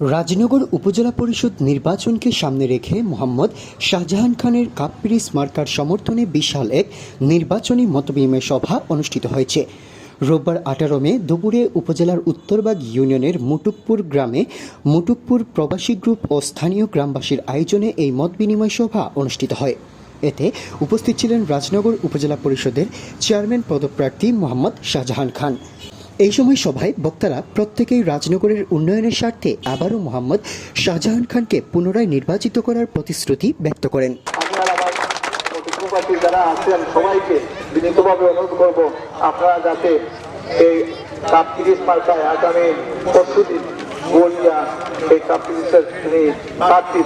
রাজনগর উপজেলা পরিষদ নির্বাচনকে সামনে রেখে মোহাম্মদ শাহজাহান খানের কাপ্পিরিস মার্কার সমর্থনে বিশাল এক নির্বাচনী মতবিনিময় সভা অনুষ্ঠিত হয়েছে। রোববার আঠারো মে দুপুরে উপজেলার উত্তরবাগ ইউনিয়নের মুটুকপুর গ্রামে মুটুকপুর প্রবাসী গ্রুপ ও স্থানীয় গ্রামবাসীর আয়োজনে এই মতবিনিময় সভা অনুষ্ঠিত হয়। এতে উপস্থিত ছিলেন রাজনগর উপজেলা পরিষদের চেয়ারম্যান পদপ্রার্থী মোহাম্মদ শাহজাহান খান। এই সময় সভায় বক্তারা প্রত্যেকেই রাজনগরের উন্নয়নের স্বার্থে আবারও মোহাম্মদ শাহজাহান খানকে পুনরায় নির্বাচিত করার প্রতিশ্রুতি ব্যক্ত করেন। যারা আছেন, সবাইকে আপনারা যাতে এই আগামী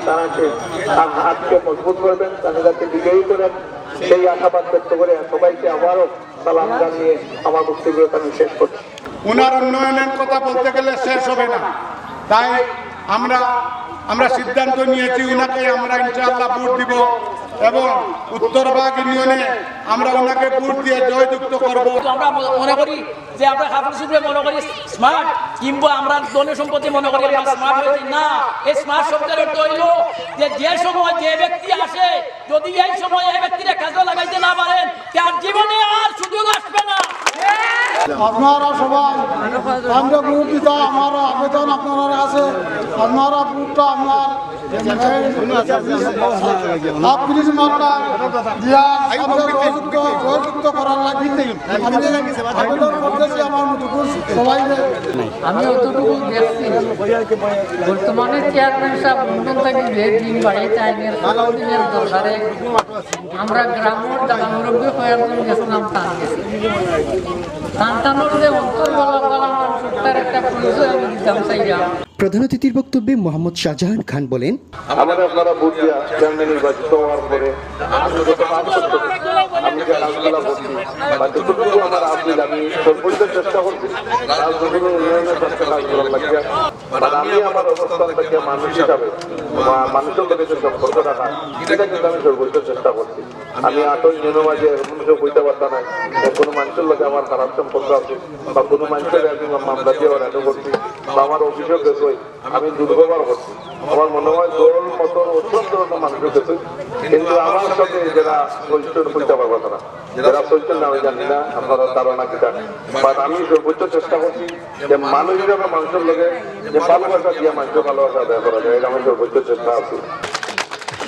তারাকে মজবুত করবেন করেন, সেই আশাবাদ ব্যক্ত করে সবাইকে আবারও সালাম জানিয়ে আমার বক্তব্য আমি শেষ করছি। ওনার উন্নয়নের কথা বলতে গেলে শেষ হবে না। তাই আমরা আমরা সিদ্ধান্ত নিয়েছি ওনাকে আমরা ইনশাআল্লাহ ভোট দিব এবং উত্তরবাগ ইউনিয়নে আমরা ওনাকে ভোট দিয়ে জয়যুক্ত করব। আমরা মনে করি যে আমরা হাফিজ মনে করি স্মার্ট কিংবা আমরা ধনী সম্পত্তি মনে করি আমরা স্মার্ট হয়েছি। না, এই স্মার্ট শব্দের অর্থ হইল যে যে সময় যে ব্যক্তি আসে, যদি এই সময় এই ব্যক্তিরা কাজে লাগাইতে না পারেন তার জীবনে আর সুযোগ আসবে না আপনারা সবাই আমরা দিতে আমার আবেদন আপনারা আছে। আপনারা গ্রুপটা আপনার আমরা আমি অতটুকু দেখছি। বর্তমানে চেয়ারম্যান সাহেব লন্ডন থেকে যে দিন বাড়িতে আইনের দিনের দরকারে আমরা গ্রামের দাদা মুরব্বী কয়েকজন গেছিলাম প্রধান অতিথির বক্তব্যে মোহাম্মদ শাহজাহান খান বলেন আমাদের আপনারা নির্বাচিত হওয়ার পরে আমি যত কাজ করতে আমি যে কাজগুলো করছি বা যতটুকু আমার আপনি আমি সর্বোচ্চ চেষ্টা করছি রাজনৈতিক উন্নয়নের চেষ্টা কাজ লাগিয়া। মানে আমি আমার অবস্থান থেকে মানুষ হিসাবে মানুষের লোকের সম্পর্ক রাখা সেটা কিন্তু আমি সর্বোচ্চ চেষ্টা করছি। আমি আটই নিয়মের মাঝে এরকম কেউ বইতে পারতাম না। কোনো মানুষের লোকে আমার খারাপ সম্পর্ক আছে বা কোনো মানুষের আমি মামলা দিয়ে ওরা করছি বা আমার অভিযোগ দেখোই আমি দুর্ব্যবহার করছি। আমার মনে হয় দোল, মতন, অত্যন্ত মানুষের কাছে। কিন্তু আমার সাথে যারা চলছে বলতে পারব তারা যারা চলছেন না আমি জানি না, আপনারা ধারণা কি জানেন বাট আমি সর্বোচ্চ চেষ্টা করছি যে মানুষ হিসাবে মানুষের লোকে যে ভালোবাসা দিয়ে মানুষের ভালোবাসা আদায় করা যায়, এটা আমার সর্বোচ্চ চেষ্টা আছে।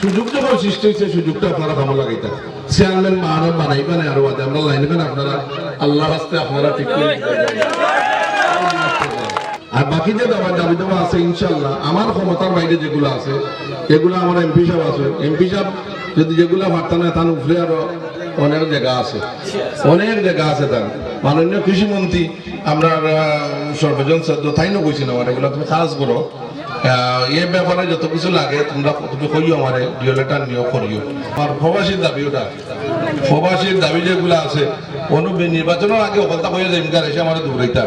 সুযোগ যখন সৃষ্টি হয়েছে, সুযোগটা আপনারা ভালো লাগাইতা। চেয়ারম্যান আরও বানাইবেন, আরও আদে আমরা লাইনবেন আপনারা আল্লাহ রাস্তে আপনারা ঠিক আর বাকি যে দাবা দাবি দেওয়া আছে ইনশাল্লাহ আমার ক্ষমতার বাইরে যেগুলো আছে, এগুলো আমার এমপি সাহেব আছে। এমপি সাহেব যদি যেগুলো ভাবতা না তার উপরে আরও অনেক জায়গা আছে। অনেক জায়গা আছে তার। মাননীয় কৃষিমন্ত্রী, আমরা সর্বজন সদ্য তাই না কইছি না আমার এগুলো তুমি কাজ করো। এ ব্যাপারে যত কিছু লাগে, তোমরা তুমি কইও আমারে ডিও লেটার নিও করিও। আর প্রবাসীর দাবি ওটা, প্রবাসীর দাবি যেগুলো আছে কোনো নির্বাচনের আগে অকলতা কইয়া যাই ইনকার এসে আমার দৌড়াইতা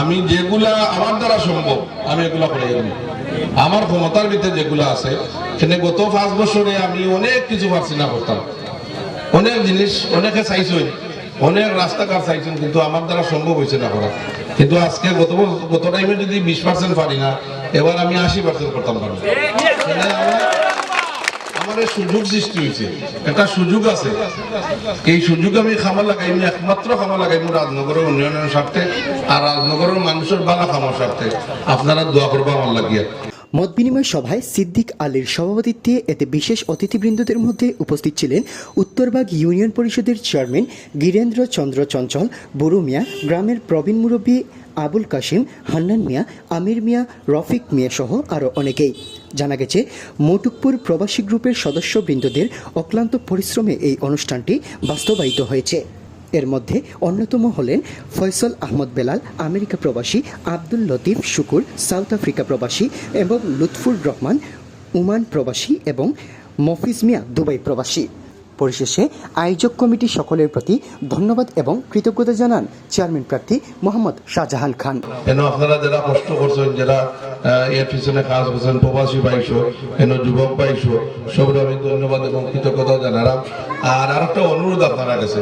আমি যেগুলা আমার দ্বারা সম্ভব, আমি এগুলা করে যাব আমার ক্ষমতার ভিতরে যেগুলো আছে সেখানে গত পাঁচ বছরে আমি অনেক কিছু পারছি না করতাম। অনেক জিনিস, অনেকে চাইছই, অনেক রাস্তাঘাট চাইছেন, কিন্তু আমার দ্বারা সম্ভব হয়েছে না করা। কিন্তু আজকে গত গত টাইমে যদি বিশ পার্সেন্ট পারি না এবার আমি আশি পার্সেন্ট করতাম পারব সেখানে আমার- সুযোগ সৃষ্টি হয়েছে। একটা সুযোগ আছে। এই সুযোগ আমি খামার লাগাইনি একমাত্র খামার লাগাই রাজনগরের উন্নয়নের স্বার্থে। আর রাজনগরের মানুষের ভালো খামার স্বার্থে। আপনারা দোয়া করব আমার লাগিয়া। মত বিনিময় সভায় সিদ্দিক আলীর সভাপতিত্বে এতে বিশেষ অতিথিবৃন্দদের মধ্যে উপস্থিত ছিলেন উত্তরবাগ ইউনিয়ন পরিষদের চেয়ারম্যান গিরেন্দ্র চন্দ্র চঞ্চল, বুরু মিয়া, গ্রামের প্রবীণ মুরব্বী আবুল কাশিম, হান্নান মিয়া, আমির মিয়া, রফিক মিয়া সহ আরও অনেকেই। জানা গেছে, মটুকপুর প্রবাসী গ্রুপের সদস্যবৃন্দদের অক্লান্ত পরিশ্রমে এই অনুষ্ঠানটি বাস্তবায়িত হয়েছে। এর মধ্যে অন্যতম হলেন ফয়সল আহমদ বেলাল, আমেরিকা প্রবাসী, আব্দুল লতিফ শুকুর, সাউথ আফ্রিকা প্রবাসী এবং লুৎফুর রহমান উমান প্রবাসী এবং মফিজ মিয়া দুবাই প্রবাসী। পরিশেষে আয়োজক কমিটি সকলের প্রতি ধন্যবাদ এবং কৃতজ্ঞতা জানান চেয়ারম্যান প্রার্থী মোহাম্মদ শাহজাহান খান। আপনারা যারা কষ্ট করছেন, যারা এর পিছনে কাজ করছেন, প্রবাসী যুবক আমি ধন্যবাদ এবং কৃতজ্ঞতা জানালাম। আর আরেকটা অনুরোধ আপনারা কাছে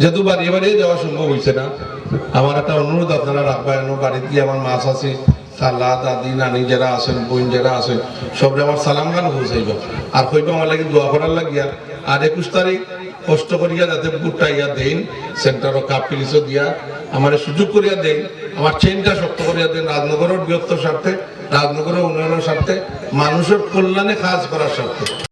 যেহেতু বাড়ি বাড়ি যাওয়া সম্ভব হয়েছে না। আমার একটা অনুরোধ আপনারা রাখবেন বাড়িতে আমার মাছ আছে খালা দাদি, নানি যারা আছেন, বোন যারা আছেন, সবরে আমার সালাম গান পৌঁছাইব। আর হইব আমার লাগে দোয়া করার লাগিয়া আর একুশ তারিখ কষ্ট করিয়া যাতে বুটটা ইয়া দেন, সেন্টার কাপ পিলিশও দিয়া আমার সুযোগ করিয়া দেন, আমার চেনটা শক্ত করিয়া দেন রাজনগরের বৃহত্তর স্বার্থে, রাজনগরের উন্নয়নের স্বার্থে, মানুষের কল্যাণে কাজ করার স্বার্থে।